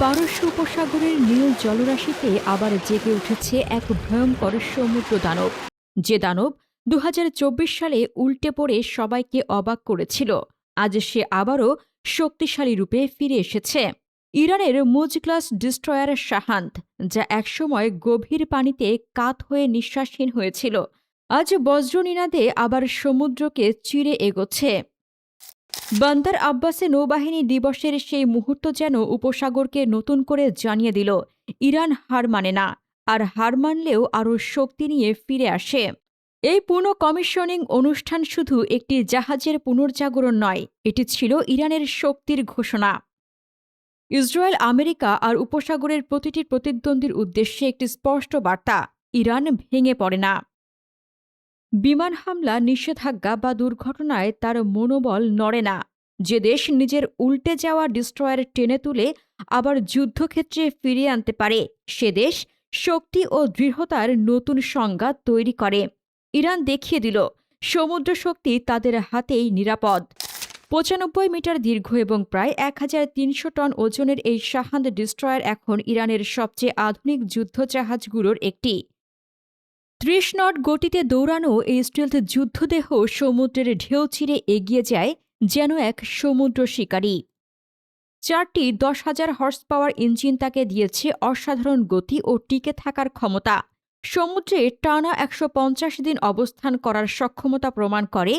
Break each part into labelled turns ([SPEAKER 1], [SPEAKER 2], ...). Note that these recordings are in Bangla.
[SPEAKER 1] পারস্য উপসাগরের নীল জলরাশিতে আবার জেগে উঠেছে এক ভয়ঙ্কর সমুদ্র দানব যে দানব দু হাজার চব্বিশ সালে উল্টে পড়ে সবাইকে অবাক করেছিল, আজ সে আবারও শক্তিশালী রূপে ফিরে এসেছে। ইরানের মুজগ্লাস ডিস্ট্রয়ার শাহান্ত, যা একসময় গভীর পানিতে কাত হয়ে নিঃশ্বাসহীন হয়েছিল, আজ বজ্রনীনাদে আবার সমুদ্রকে চিরে এগোচ্ছে। বান্দার আব্বাসে নৌবাহিনী দিবসের সেই মুহূর্ত যেন উপসাগরকে নতুন করে জানিয়ে দিল, ইরান হার মানে না, আর হার মানলেও আরও শক্তি নিয়ে ফিরে আসে। এই পুনঃ কমিশনিং অনুষ্ঠান শুধু একটি জাহাজের পুনর্জাগরণ নয়, এটি ছিল ইরানের শক্তির ঘোষণা। ইসরায়েল, আমেরিকা আর উপসাগরের প্রতিটি প্রতিদ্বন্দ্বীর উদ্দেশ্যে একটি স্পষ্ট বার্তা, ইরান ভেঙে পড়ে না। বিমান হামলা, নিষেধাজ্ঞা বা দুর্ঘটনায় তার মনোবল নড়ে না। যে দেশ নিজের উল্টে যাওয়া ডিস্ট্রয়ার টেনে তুলে আবার যুদ্ধক্ষেত্রে ফিরিয়ে আনতে পারে, সে দেশ শক্তি ও দৃঢ়তার নতুন সংজ্ঞা তৈরি করে। ইরান দেখিয়ে দিল সমুদ্র শক্তি তাদের হাতেই নিরাপদ। পঁচানব্বই মিটার দীর্ঘ এবং প্রায় এক হাজার তিনশো টন ওজনের এই শাহান্দ ডিস্ট্রয়ার এখন ইরানের সবচেয়ে আধুনিক যুদ্ধজাহাজগুলোর একটি। ত্রিশ নট গতিতে দৌড়ানো এই স্টিলথ যুদ্ধদেহ সমুদ্রের ঢেউ চিরে এগিয়ে যায় যেন এক সমুদ্র শিকারী। চারটি দশ হাজার হর্স পাওয়ার ইঞ্জিন তাকে দিয়েছে অসাধারণ গতি ও টিকে থাকার ক্ষমতা। সমুদ্রে টানা একশো পঞ্চাশ দিন অবস্থান করার সক্ষমতা প্রমাণ করে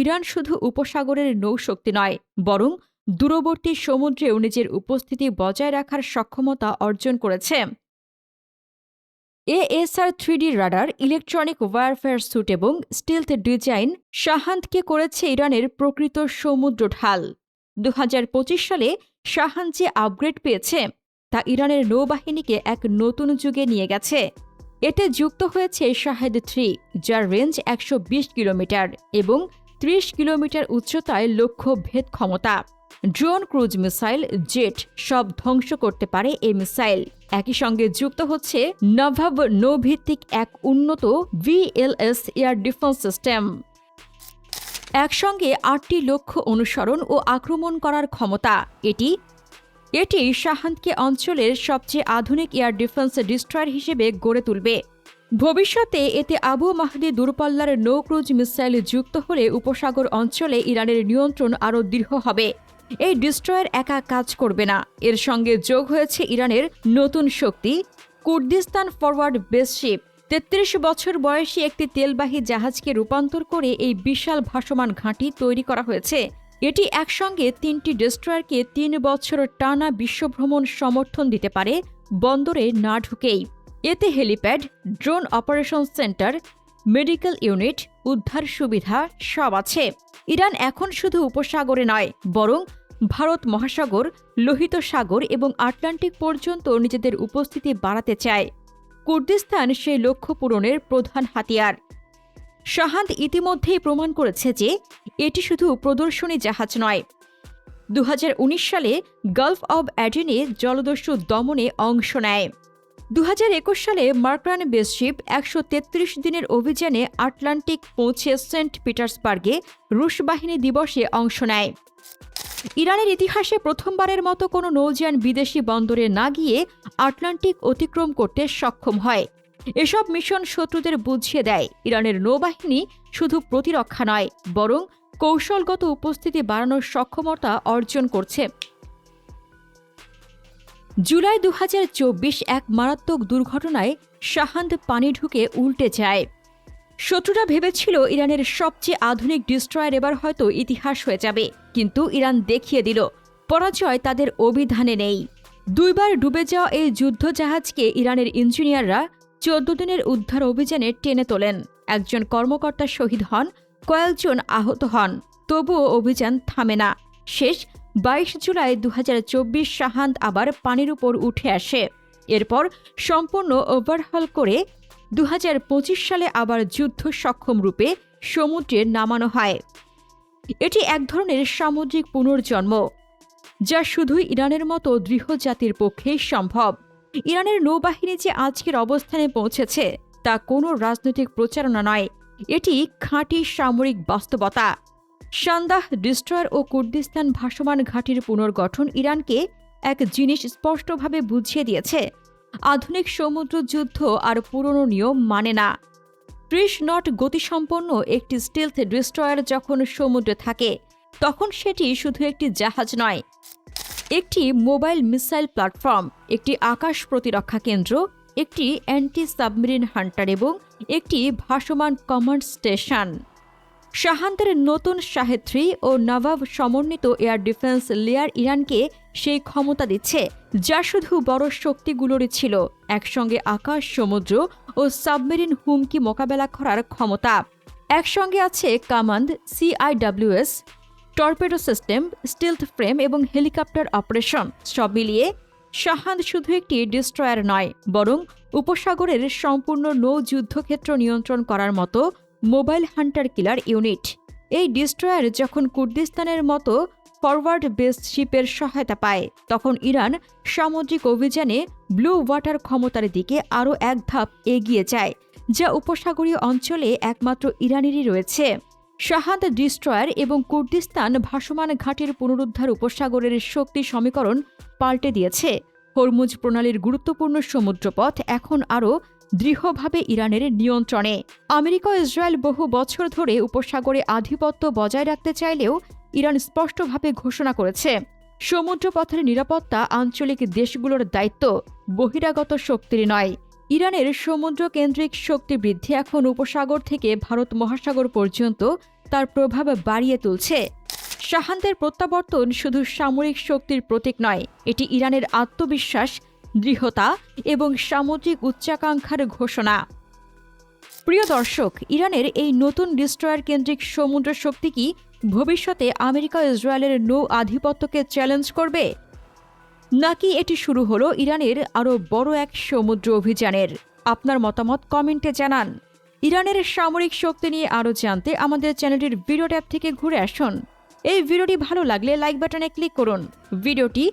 [SPEAKER 1] ইরান শুধু উপসাগরের নৌশক্তি নয়, বরং দূরবর্তী সমুদ্রেও নিজের উপস্থিতি বজায় রাখার সক্ষমতা অর্জন করেছে। ASR three D radar, electronic warfare suite এবং স্টিলথ ডিজাইন শাহান্তকে করেছে ইরানের প্রকৃত সমুদ্র ঢাল। দু হাজার পঁচিশ সালে শাহান্ত যে আপগ্রেড পেয়েছে, তা ইরানের নৌবাহিনীকে এক নতুন যুগে নিয়ে গেছে। এতে যুক্ত হয়েছে শাহেদ থ্রি, যার রেঞ্জ একশো বিশ কিলোমিটার এবং ৩০ কিলোমিটার উচ্চতায় লক্ষ্য ভেদ ক্ষমতা। ড্রোন ক্রুজ মিসাইল, জেট সব ধ্বংস করতে পারে এই মিসাইল। একই সঙ্গে যুক্ত হচ্ছে নভাব নৌভিত্তিক এক উন্নত ভিএলএস এয়ার ডিফেন্স সিস্টেম। একসঙ্গে আটটি লক্ষ্য অনুসরণ ও আক্রমণ করার ক্ষমতা। এটি এটি শাহান্তকে অঞ্চলের সবচেয়ে আধুনিক এয়ার ডিফেন্স ডিস্ট্রয়ার হিসেবে গড়ে তুলবে। ভবিষ্যতে এতে আবু মাহদি দূরপাল্লার নৌ ক্রুজ মিসাইল যুক্ত হলে উপসাগর অঞ্চলে ইরানের নিয়ন্ত্রণ আরও দৃঢ় হবে। এই ডিস্ট্রয়ার একা কাজ করবে না। এর সঙ্গে যোগ হয়েছে ইরানের নতুন শক্তি, কুর্দিস্তান ফরওয়ার্ড বেস শিপ তেত্রিশ বছর বয়সী একটি তেলবাহী জাহাজকে রূপান্তর করে এই বিশাল ভাসমান ঘাঁটি তৈরি করা হয়েছে। এটি একসঙ্গে তিনটি ডিস্ট্রয়ারকে তিন বছর টানা বিশ্বভ্রমণ সমর্থন দিতে পারে, বন্দরে না ঢুকেই। এতে helipad, drone operation centre, medical unit, উদ্ধার সুবিধা সব আছে। ইরান এখন শুধু উপসাগরে নয়, বরং ভারত মহাসাগর, লোহিত সাগর এবং আটলান্টিক পর্যন্ত নিজেদের উপস্থিতি বাড়াতে চায়। কুর্দিস্তান সেই লক্ষ্য পূরণের প্রধান হাতিয়ার। শাহান্ত ইতিমধ্যেই প্রমাণ করেছে যে এটি শুধু প্রদর্শনী জাহাজ নয়। দু সালে গালফ অব অ্যাডেনে জলদস্যু দমনে অংশ নেয়। দু হাজার একুশ সালে মার্ক্রান বেসশিপ একশো তেত্রিশ দিনের অভিযানে আটলান্টিক পৌঁছে সেন্ট পিটার্সবার্গে রুশ বাহিনী দিবসে অংশ নেয়। ইরানের ইতিহাসে প্রথমবারের মতো কোনো নৌযান বিদেশি বন্দরে না গিয়ে আটলান্টিক অতিক্রম করতে সক্ষম হয়। এসব মিশন শত্রুদের বুঝিয়ে দেয়, ইরানের নৌবাহিনী শুধু প্রতিরক্ষা নয়, বরং কৌশলগত উপস্থিতি বাড়ানোর সক্ষমতা অর্জন করছে। জুলাই দু এক মারাত্মক দুর্ঘটনায় শাহান্ত পানি ঢুকে উল্টে যায়। শত্রুরা ভেবেছিল ইরানের সবচেয়ে আধুনিক ডিস্ট্রয়ার এবার হয়তো ইতিহাস হয়ে যাবে, কিন্তু ইরান দেখিয়ে দিল, পরাজয় তাদের অভিধানে নেই। দুইবার ডুবে যাওয়া এই যুদ্ধজাহাজকে ইরানের ইঞ্জিনিয়াররা চোদ্দ দিনের উদ্ধার অভিযানে টেনে তোলেন। একজন কর্মকর্তা শহীদ হন, কয়েকজন আহত হন, তবুও অভিযান থামে না। শেষ বাইশ জুলাই দু শাহান্ত আবার পানির উপর উঠে আসে। এরপর সম্পূর্ণ ওভারহল করে দু হাজার পঁচিশ সালে আবার যুদ্ধ সক্ষম রূপে সমুদ্রে নামানো হয়। এটি এক ধরনের সামুদ্রিক পুনর্জন্ম, যা শুধু ইরানের মতো দৃঢ় জাতির পক্ষেই সম্ভব। ইরানের নৌবাহিনী যে আজকের অবস্থানে পৌঁছেছে, তা কোনো রাজনৈতিক প্রচারণা নয়। এটি খাঁটি সামরিক বাস্তবতা। সান্দাহ ডিস্ট্রয়ার ও কুর্দিস্তান ভাসমান ঘাটির পুনর্গঠন ইরানকে এক জিনিস স্পষ্টভাবে বুঝিয়ে দিয়েছে আধুনিক সমুদ্র যুদ্ধ আর পুরনো নিয়ম মানে না। ত্রিশ নট গতিসম্পন্ন একটি স্টিলথ ডিস্ট্রয়ার যখন সমুদ্রে থাকে, তখন সেটি শুধু একটি জাহাজ নয়, একটি মোবাইল মিসাইল প্ল্যাটফর্ম একটি আকাশ প্রতিরক্ষা কেন্দ্র, একটি অ্যান্টি সাবমেরিন হান্টার এবং একটি ভাসমান কমান্ড স্টেশন শাহান্তের নতুন সাহেত্রী ও নবাব সমন্বিত এয়ার ডিফেন্স লেয়ার ইরানকে সেই ক্ষমতা দিচ্ছে, যা শুধু বড় শক্তিগুলোরই ছিল, একসঙ্গে আকাশ, সমুদ্র ও সাবমেরিন হুমকি মোকাবেলা করার ক্ষমতা। একসঙ্গে আছে command, CIWS, torpedo system, stealth frame এবং হেলিকপ্টার অপারেশন, সব মিলিয়ে শাহান্দ শুধু একটি ডিস্ট্রয়ার নয়, বরং উপসাগরের সম্পূর্ণ নৌ যুদ্ধক্ষেত্র নিয়ন্ত্রণ করার মতো মোবাইল হান্টার কিলার ইউনিট। এই ডিস্ট্রয়ার যখন কুর্দিস্তানের মতো ফরওয়ার্ড বেসড শিপের সহায়তা পায়, তখন ইরান সামুদ্রিক অভিযানে ব্লু ওয়াটার ক্ষমতার দিকে আরও এক ধাপ এগিয়ে যায়, যা উপসাগরীয় অঞ্চলে একমাত্র ইরানেরই রয়েছে। শাহাদ ডিস্ট্রয়ার এবং কুর্দিস্তান ভাসমান ঘাটের পুনরুদ্ধার উপসাগরের শক্তি সমীকরণ পাল্টে দিয়েছে। হরমুজ প্রণালীর গুরুত্বপূর্ণ সমুদ্রপথ এখন আরও দৃঢ়ভাবে ইরানের নিয়ন্ত্রণে। আমেরিকা ইসরায়েল বহু বছর ধরে উপসাগরে আধিপত্য বজায় রাখতে চাইলেও ইরান স্পষ্টভাবে ঘোষণা করেছে। সমুদ্রপথের নিরাপত্তা আঞ্চলিক দেশগুলোর দায়িত্ব, বহিরাগত শক্তির নয়। ইরানের সমুদ্র কেন্দ্রিক শক্তি বৃদ্ধি এখন উপসাগর থেকে ভারত মহাসাগর পর্যন্ত তার প্রভাব বাড়িয়ে তুলছে। শাহান্তের প্রত্যাবর্তন শুধু সামরিক শক্তির প্রতীক নয়, এটি ইরানের আত্মবিশ্বাস দৃঢ়তা এবং সামুদ্রিক উচ্চাকাঙ্ক্ষার ঘোষণা। প্রিয় দর্শক, ইরানের এই নতুন ডিস্ট্রয়ার কেন্দ্রিক সমুদ্র শক্তি কি ভবিষ্যতে আমেরিকা ইসরায়েলের নৌ আধিপত্যকে চ্যালেঞ্জ করবে? নাকি এটি শুরু হলো ইরানের আরও বড় এক সমুদ্র অভিযানের? আপনার মতামত কমেন্টে জানান। ইরানের সামরিক শক্তি নিয়ে আরও জানতে আমাদের চ্যানেলটির ভিডিও ট্যাব থেকে ঘুরে আসুন। এই ভিডিওটি ভালো লাগলে লাইক বাটনে ক্লিক করুন। ভিডিওটি